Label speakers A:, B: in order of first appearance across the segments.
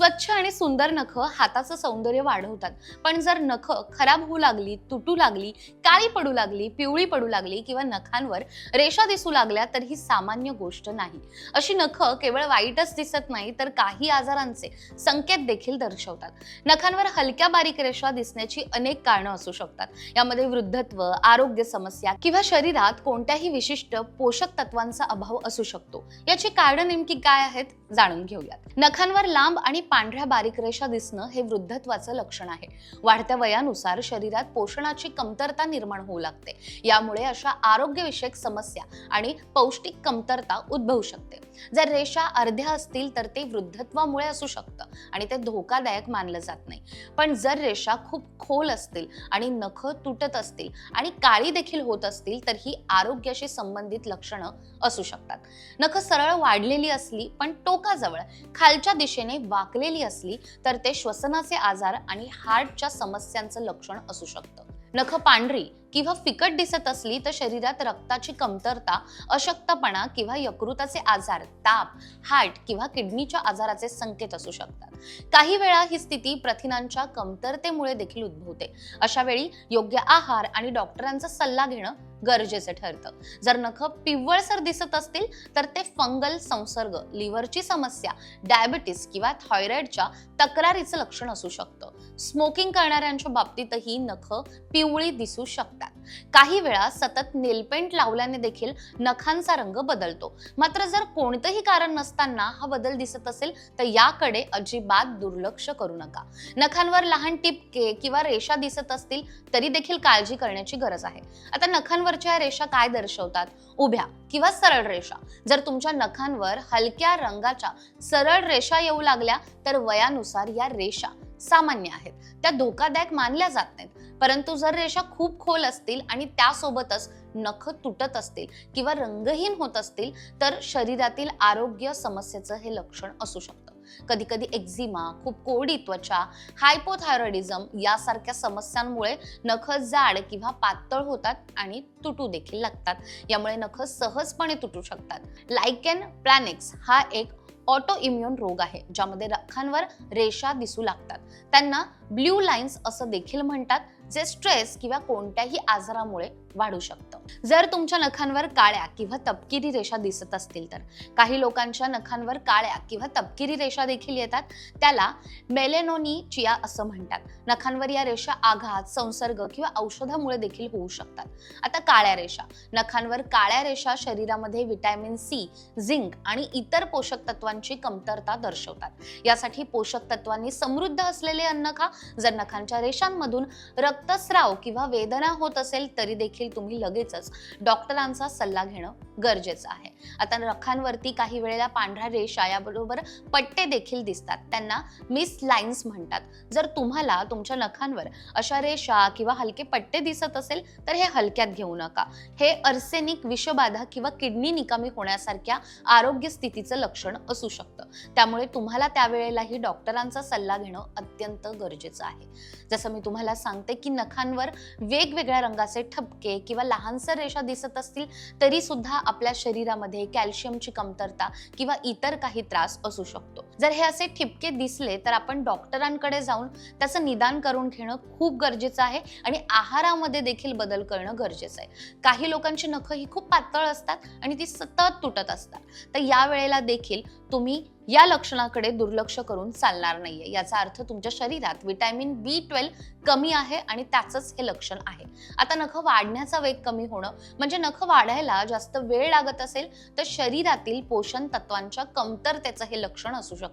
A: स्वच्छ आणि सुंदर नख हाताचं सौंदर्य वाढवतात. पण जर नख खराब होऊ लागली तुटू लागली काळी पडू लागली पिवळी पडू लागली किंवा नखांवर रेषा दिसू लागल्या तर ही सामान्य गोष्ट नाही. अशी नख केवळ वाईटच दिसत नाही तर काही आजारांचे संकेत देखील दर्शवतात. नखांवर हलक्या बारीक रेषा दिसण्याची अनेक कारणं असू शकतात. यामध्ये वृद्धत्व आरोग्य समस्या किंवा शरीरात कोणत्याही विशिष्ट पोषक तत्वांचा अभाव असू शकतो. याची कारणं नेमकी काय आहेत? जाणून घेऊयात. नखांवर लांब आणि पांढऱ्या बारीक रेषा दिसणं हे वृद्धत्वाचं लक्षण आहे. वाढत्या वयानुसार शरीरात पोषणाची कमतरता निर्माण होऊ लागते. यामुळे अशा आरोग्यविषयक समस्या आणि पौष्टिक कमतरता उद्भवू शकते. जर रेषा अर्ध्या असतील तर ते वृद्धत्वामुळे असू शकतं आणि ते धोकादायक मानलं जात नाही. पण जर रेषा खूप खोल असतील आणि नख तुटत असतील आणि काळी देखील होत असतील तर ही आरोग्याशी संबंधित लक्षणं असू शकतात. नख सरळ वाढलेली असली पण टोकाजवळ खालच्या दिशेने वाकलेली असली तर ते श्वसनाचे आजार आणि हार्टच्या समस्यांचं लक्षण असू शकतं. नख पांढरी किंवा फिकट दिसत असली तर शरीरात रक्ताची कमतरता अशक्तपणा किंवा यकृताचे आजार ताप हार्ट किंवा किडनीच्या आजाराचे संकेत असू शकतात. काही वेळा ही स्थिती प्रथिनांच्या कमतरतेमुळे देखील उद्भवते. अशा वेळी योग्य आहार आणि डॉक्टरांचा सल्ला घेणं गरजेचं ठरतं. जर नख पिवळसर दिसत असतील तर ते फंगल संसर्ग लिव्हरची समस्या डायबिटीस किंवा थायरॉइडच्या तक्रारीचं लक्षण असू शकतं. स्मोकिंग करणाऱ्यांच्या बाबतीतही नख पिवळी दिसू शकतात. काही वेळा सतत नेलपेंट लावल्याने देखील नखांचा रंग बदलतो. मात्र जर कोणतंही कारण नसताना हा बदल दिसत असेल तर याकडे अजिबात दुर्लक्ष करू नका. नखांवर लहान टिपके किंवा रेषा दिसत असतील तरी देखील काळजी करण्याची गरज आहे. आता नखांवरच्या रेषा काय दर्शवतात? उभ्या किंवा सरळ रेषा. जर तुमच्या नखांवर हलक्या रंगाच्या सरळ रेषा येऊ लागल्या तर वयानुसार या रेषा सामान्य आहेत. त्या धोकादायक मानल्या जात नाहीत. परंतु जर रेषा खूप खोल असतील आणि त्यासोबतच नख तुटत असतील किंवा रंगहीन होत असतील तर शरीरातील आरोग्य समस्येचं हे लक्षण असू शकतं. कधी कधी एक्झिमा खूप कोरडी त्वचा हायपोथायरॉइडिझम यासारख्या समस्यांमुळे नख जाड किंवा पातळ होतात आणि तुटू देखील लागतात. यामुळे नख सहजपणे तुटू शकतात. लायकेन प्लॅनेक्स हा एक ऑटो इम्युन रोग आहे ज्यामध्ये नखांवर रेषा दिसू लागतात. त्यांना ब्ल्यू लाईन्स असं देखील म्हणतात. जे स्ट्रेस किंवा कोणत्याही आजारामुळे वाढू शकतं. जर तुमच्या नखांवर काळ्या किंवा तपकिरी रेषा दिसत असतील तर काही लोकांच्या नखांवर काळ्या किंवा तपकिरी रेषा देखील येतात. त्याला मेलेनोनिचिया असं म्हणतात. नखांवर या रेषा आघात संसर्ग किंवा औषधामुळे देखील होऊ शकतात. आता काळ्या रेषा. नखांवर काळ्या रेषा शरीरामध्ये व्हिटॅमिन सी झिंक आणि इतर पोषक तत्वांची कमतरता दर्शवतात. यासाठी पोषक तत्वांनी समृद्ध असलेले अन्न खा. जर नखांच्या रेषांमधून रक्त रक्तस्राव किंवा वेदना होत असेल तरी देखील तुम्ही लगेचच डॉक्टरांचा सल्ला घेणं गरजेचं आहे. आता नखांवरती काही वेळेला पांढऱ्या रेषा याबरोबर पट्टे देखील दिसतात. त्यांना मिस लाईन्स म्हणतात. जर तुम्हाला तुमच्या नखांवर अशा रेषा किंवा हलके पट्टे दिसत असेल तर हे हलक्यात घेऊ नका. हे अर्सेनिक विषबाधा किंवा किडनी निकामी होण्यासारख्या आरोग्य स्थितीचं लक्षण असू शकतं. त्यामुळे तुम्हाला त्यावेळेलाही डॉक्टरांचा सल्ला घेणं अत्यंत गरजेचं आहे. जसं मी तुम्हाला सांगते की नखांवर वेगवेगळ्या रंगाचे ठपके किंवा लहानसर रेषा दिसत असतील तरी सुद्धा आपल्या शरीरामध्ये कॅल्शियमची कमतरता किंवा इतर काही त्रास असू शकतो. जर हे असे ठिपके दिसले तर आपण डॉक्टरांकडे जाऊन त्याचं निदान करून घेणं खूप गरजेचं आहे आणि आहारामध्ये देखील बदल करणं गरजेचं आहे. काही लोकांची नखं ही खूप पातळ असतात आणि ती सतत तुटत असतात. तर या वेळेला देखील तुम्ही या लक्षणाकडे दुर्लक्ष करून चालणार नाहीये. याचा अर्थ तुमच्या शरीरात विटॅमिन बी ट्वेल्व कमी आहे आणि त्याचंच हे लक्षण आहे. आता नख वाढण्याचा वेग कमी होणं म्हणजे नख वाढायला जास्त वेळ लागत असेल तर शरीरातील पोषण तत्वांच्या कमतरतेचं हे लक्षण असू शकतं.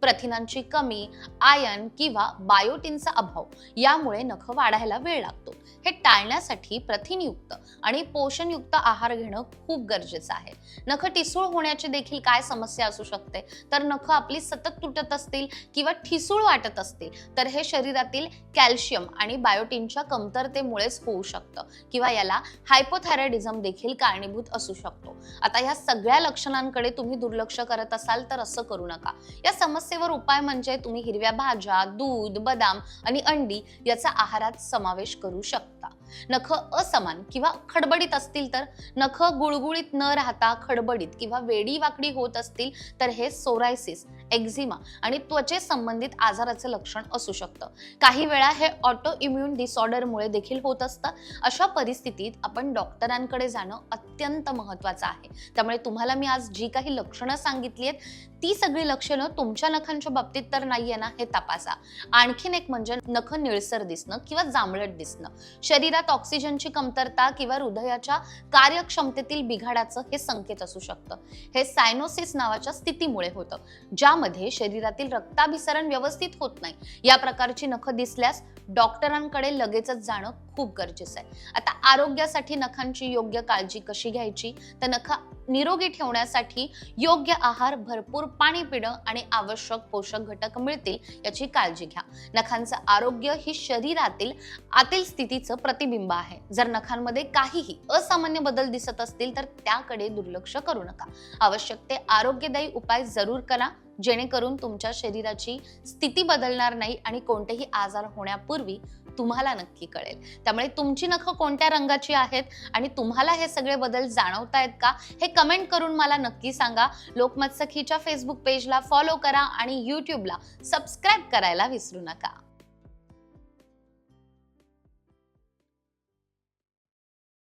A: प्रथिनांची कमी आयन किंवा बायोटिनचा अभाव यामुळे नख वाढायला वेळ लागतो. हे टाळण्यासाठी प्रथिनयुक्त आणि पोषणयुक्त आहार घेणं खूप गरजेचं आहे. नख ठिसूळ होण्याची देखील काय समस्या असू शकते? तर नख आपली सतत तुटत असतील किंवा ठिसूळ वाटत असतील तर हे शरीरातील कॅल्शियम आणि बायोटिनच्या कमतरतेमुळेच होऊ शकतं किंवा याला हायपोथायरॉइडिझम देखील कारणीभूत असू शकतो. आता ह्या सगळ्या लक्षणांकडे तुम्ही दुर्लक्ष करत असाल तर असं करू नका. या समस्येवर उपाय म्हणजे तुम्ही हिरव्या भाज्या दूध बदाम आणि अंडी याचा आहारात समावेश करू शकता. नख असमान किंवा खडबडीत असतील तर नख गुळगुळीत न राहता खडबडीत किंवा वेडी वाकडी होत असतील तर हे सोरायसिस एक्झिमा आणि त्वचे संबंधित आजाराचं लक्षण असू शकतं. काही वेळा हे ऑटो इम्युन डिसऑर्डरमुळे देखील होत असतं. अशा परिस्थितीत आपण डॉक्टरांकडे जाणं अत्यंत महत्वाचं आहे. त्यामुळे तुम्हाला मी आज जी काही लक्षणं सांगितली आहेत ती सगळी लक्षणं तुमच्या नखांच्या बाबतीत तर नाहीये ना हे तपासा. आणखीन एक म्हणजे नख निळसर दिसणं किंवा जांभळट दिसणं. शरीर शरीरात ऑक्सिजनची कमतरता किंवा हृदयाच्या कार्यक्षमतेतील बिघाडाचं हे संकेत असू शकतं. हे सायनोसिस नावाच्या स्थितीमुळे होतं ज्यामध्ये शरीरातील रक्ताभिसरण व्यवस्थित होत नाही. या प्रकारची नख दिसल्यास डॉक्टरांकडे लगेचच जाणं खूप गरजेचं आहे. आता आरोग्यासाठी नखांची योग्य काळजी कशी घ्यायची? तर नखा निरोगी ठेवण्यासाठी योग्य आहार भरपूर पाणी पिणं आणि आवश्यक पोषक घटक मिळतील याची काळजी घ्या. नखांचं आरोग्य ही शरीरातील आतील स्थितीचं प्रतिबिंब आहे. जर नखांमध्ये काहीही असामान्य बदल दिसत असतील तर त्याकडे दुर्लक्ष करू नका. आवश्यक ते आरोग्यदायी उपाय जरूर करा जेणेकरून तुमच्या शरीराची स्थिती बदलणार नाही आणि कोणतेही आजार होण्यापूर्वी तुम्हाला नक्की कळेल. त्यामुळे तुमची नखं कोणत्या रंगाची आहेत आणि तुम्हाला हे सगळे बदल जाणवतायत का हे कमेंट करून मला नक्की सांगा. लोकमत सखीच्या फेसबुक पेजला फॉलो करा आणि यूट्यूबला सबस्क्राईब करायला विसरू नका.